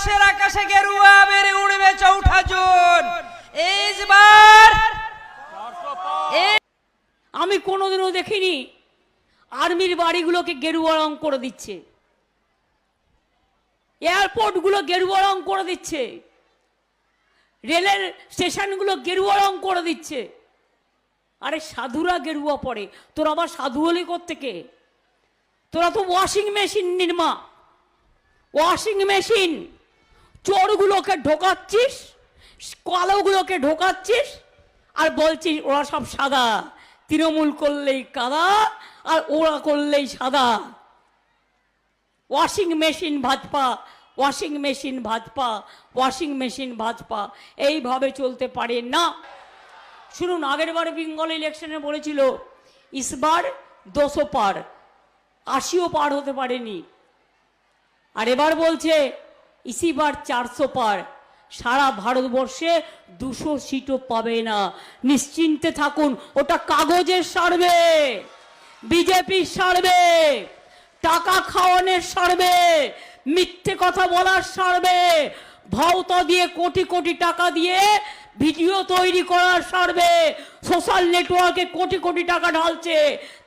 ভারতবর্ষের আকাশে গেরুয়া বেড়ে উড়বে চৌঠা জুন। এইবার আমি কোনোদিনও দেখিনি, আর্মির বাড়িগুলোকে গেরুয়া রং করে দিচ্ছে। এয়ারপোর্টগুলো গেরুয়া রং করে দিচ্ছে। রেলের স্টেশনগুলো গেরুয়া রং করে দিচ্ছে। আরে সাধুরা গেরুয়া পড়ে, তোর আবার সাধু হলি থেকে তোরা তো washing machine Nirma. Washing machine. চোরগুলোকে ঢোকাচ্ছিস, কালোগুলোকে ঢোকাচ্ছিস, আর বলছিস ওরা সব সাদা। তৃণমূল করলেই কাদা, আর ওরা করলেই সাদা। Washing machine, Bhajpa. Washing machine, Bhajpa. Washing machine, Bhajpa. এইভাবে চলতে পারে না। শুনুন আগের বারে বেঙ্গল ইলেকশনে বলেছিল ইসবার দোশো পার। আশিও পার হতে পারেনি। আর এবার বলছে ইসিবার চারশো পার। সারা ভারতবর্ষে দুশো সিটও পাবে না। নিশ্চিন্তে থাকুন, ওটা কাগজের সার্ভে বিজেপির সার্ভে টাকা খাওয়ানোর সার্ভে মিথ্যে কথা বলার সার্ভে ভাওতা দিয়ে কোটি কোটি টাকা দিয়ে ভিডিও তৈরি করার সার্ভে সোশ্যাল নেটওয়ার্কে কোটি কোটি টাকা ঢালছে।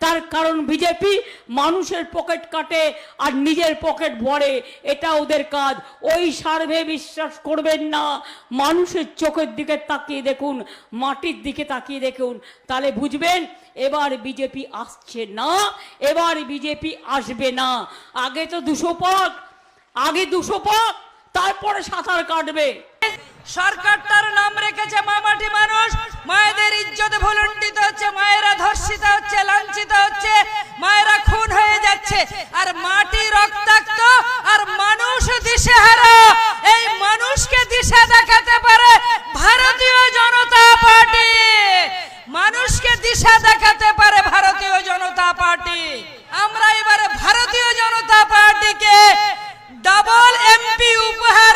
তার কারণ বিজেপি মানুষের পকেট কাটে আর নিজের পকেট ভরে। এটা ওদের কাজ। ওই সার্ভে বিশ্বাস করবেন না। মানুষের চোখের দিকে তাকিয়ে দেখুন, মাটির দিকে তাকিয়ে দেখুন। তাহলে বুঝবেন, এবার বিজেপি আসছে না, এবার বিজেপি আসবে না। আগে তো দুশো পাক, আগে দুশো পাক, তারপরে সাঁতার কাটবে। সরকার তার নাম রেখেছে মামাটি মানুষ। মায়েদের ইজ্জত ভুলুণ্ঠিত হচ্ছে, মায়েরা ধর্ষিত হচ্ছে, লাঞ্ছিত হচ্ছে, মায়েরা খুন হয়ে যাচ্ছে। আর মাটি রক্তাক্ত, আর মানুষ দিশেহারা। এই মানুষকে দিশা দেখাতে পারে ভারতীয় জনতা পার্টি। মানুষকে দিশা দেখাতে পারে ভারতীয় জনতা পার্টি। আমরা এবারে ভারতীয় জনতা পার্টিকে ডাবল এমপি উপহার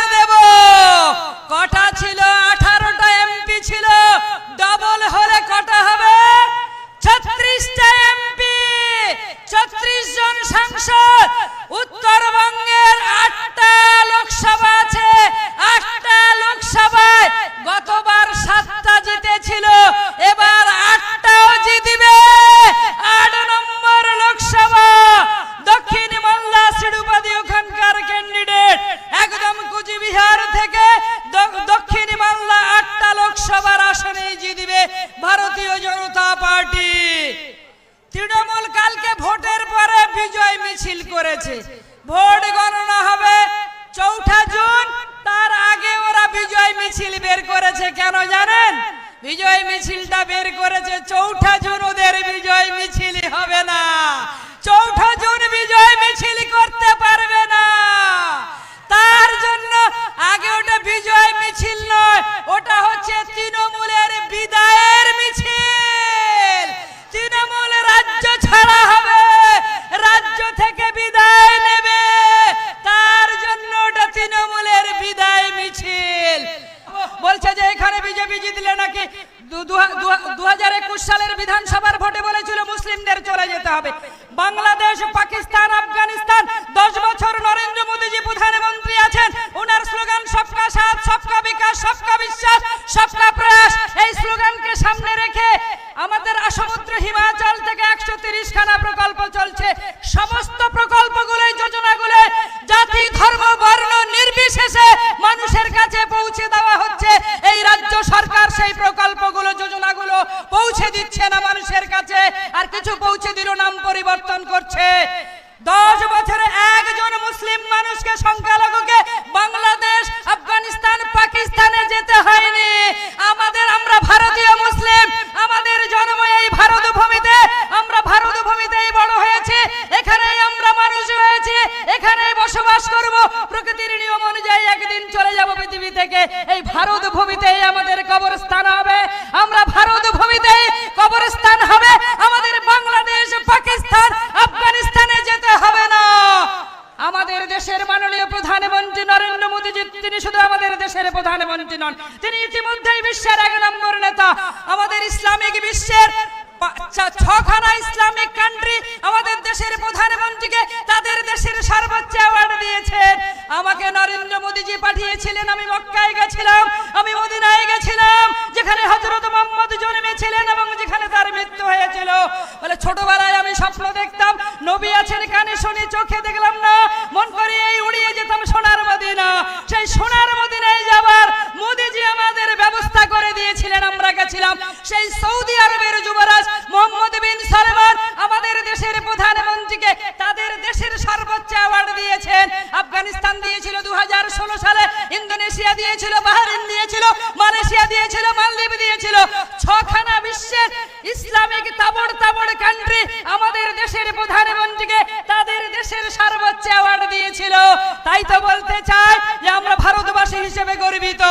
তৃণমূল কালকে ভোটের পরে বিজয় মিছিল করেছে। ভোট গণনা হবে চৌঠা জুন, তার আগে ওরা বিজয় মিছিল বের করেছে, কেন জানেন? বিজয় মিছিলটা বের করেছে চৌঠা বলছে যে এখানে বিজেপি জিতলে নাকি দু হাজার একুশ সালের বিধানসভার ভোটে বলেছিল মুসলিমদের চলে যেতে হবে। বাংলাদেশ, পাকিস্তান, আফগানিস্তান, দশ বছর নরেন্দ্র মোদীজি প্রধানমন্ত্রী আছেন। ওনার স্লোগান, সবকা সাথ, সবকা বিকাশ, সবকা বিশ্বাস, সবকা প্রয়াস। এই স্লোগানকে সামনে রেখে আমাদের সমুদ্র হিমাচল থেকে একশো খানা প্রকল্প চলছে। সমস্ত প্রকল্পগুলো কাছে পৌঁছে দিল, নাম পরিবর্তন করছে। দশ বছরে একজন মুসলিম মানুষকে, সংখ্যালঘুকে বাংলাদেশ, আফগানিস্তান, পাকিস্তানে যেতে হয়নি। আমাদের আমরা ভারতীয় মুসলিম, আমাদের জন্ম এই ভারত ভূমিতে আমরা ভারত ভূমিতেই বড় হয়েছে। এখানেই আমরা মানুষ হয়েছে, এখানেই বসবাস করব। প্রকৃতির নিয়ম অনুযায়ী একদিন চলে যাব পৃথিবী থেকে। এই ভারত ভূমিতেই আমাদের তিনি শুধু আমাদের দেশের প্রধানমন্ত্রী নন, তিনি ইতিমধ্যেই বিশ্বের এক নম্বর নেতা। আমাদের ইসলামিক বিশ্বের ছখানা ইসলামিক কান্ট্রি আমাদের দেশের প্রধানমন্ত্রীকে তাদের দেশের সর্বোচ্চ অ্যাওয়ার্ড দিয়েছেন। আমাকে নরেন্দ্র মোদীজি পাঠিয়েছিলেন, আমি মক্কায় গেছিলাম, আমি মদিনায় গেছিলাম, যেখানে হযরত মোহাম্মদ জন্মেছিলেন এবং যেখানে তার মৃত্যু হয়েছিল। বলে, ছোটবেলায় আমি স্বপ্ন দেখতাম, নবী আছেন কানে শুনি চোখে দেখলাম না, মন করে এই সোনার মদিনায় যাবার মোদিজি আমাদের ব্যবস্থা করে দিয়েছিলেন, আমরা গেছিলাম। সেই সৌদি আরবের যুবরাজ মোহাম্মদ বিন সালমান আমাদের দেশের প্রধানমন্ত্রীকে তাদের দেশের সর্বোচ্চ অ্যাওয়ার্ড দিয়েছেন। আফগানিস্তান দিয়েছিল দু হাজার ষোলো সালে, ইন্দোনেশিয়া দিয়েছিল বাহরিন দিয়েছিল, মালয়েশিয়া দিয়েছিল, মালদ্বীপ দিয়েছিল। ছখানা বিশ্বের ইসলামিক তাবড় তাবড় কান্ট্রি আমাদের দেশের প্রধানমন্ত্রীকে দেশের সর্বোচ্চ অ্যাওয়ার্ড দিয়েছিল। তাই তো বলতে চাই যে আমরা ভারতবাসী হিসেবে গর্বিত।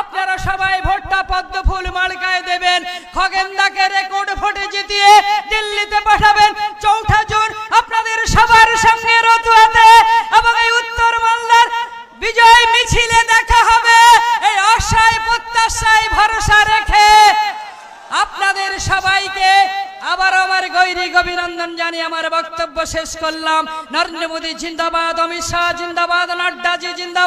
আপনারা সবাই ভোটটা পদ্ম ফুল মার্কায় দেবেন। খগেন্দাকে রেকর্ড অভিনন্দন জানিয়ে আমার বক্তব্য শেষ করলাম। নরেন্দ্র মোদী জিন্দাবাদ অমিত শাহ জিন্দাবাদ নাড্ডাজি জিন্দাবাদ।